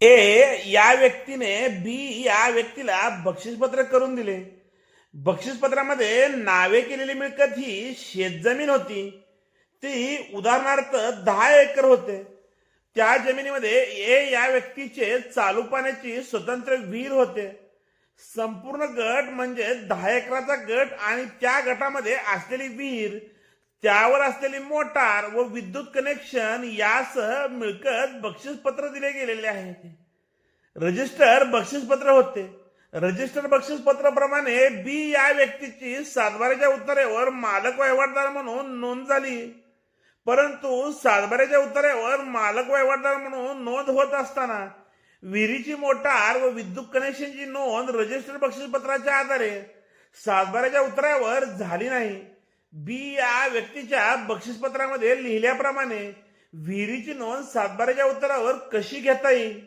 ए या व्यक्तीने बी या व्यक्तीला बक्षीसपत्र करून दिले. बक्षीसपत्रामध्ये नावे केलेली मिळकत ही शेतजमीन होती. ती उदाहरणार्थ दहा एकर होते. त्या जमिनीमध्ये ए या व्यक्तीचे चालू पाण्याची स्वतंत्र विहीर होते. संपूर्ण गट म्हणजे दहा एकराचा गट आणि त्या गटामध्ये असलेली विहीर त्यावर असलेली मोटार व विद्युत कनेक्शन यासह मिळकत बक्षीसपत्र दिले गेलेले आहे. रजिस्टर बक्षीसपत्र होते. रजिस्टर बक्षीसपत्राप्रमाणे बी या व्यक्तीची सातबाऱ्याच्या उत्तरेवर मालक वहिवाटदार म्हणून नोंद झाली. परंतु सातबाऱ्याच्या उत्तरेवर मालक वहिवाटदार म्हणून नोंद होत असताना विहिरीची मोटार व विद्युत कनेक्शनची नोंद रजिस्टर बक्षीसपत्राच्या आधारे सातबाऱ्याच्या उत्तरावर झाली नाही. बी या व्यक्तीच्या बक्षीसपत्रामध्ये लिहिल्याप्रमाणे विहिरीची नोंद सातबाराच्या उत्तरावर कशी घेता येईल?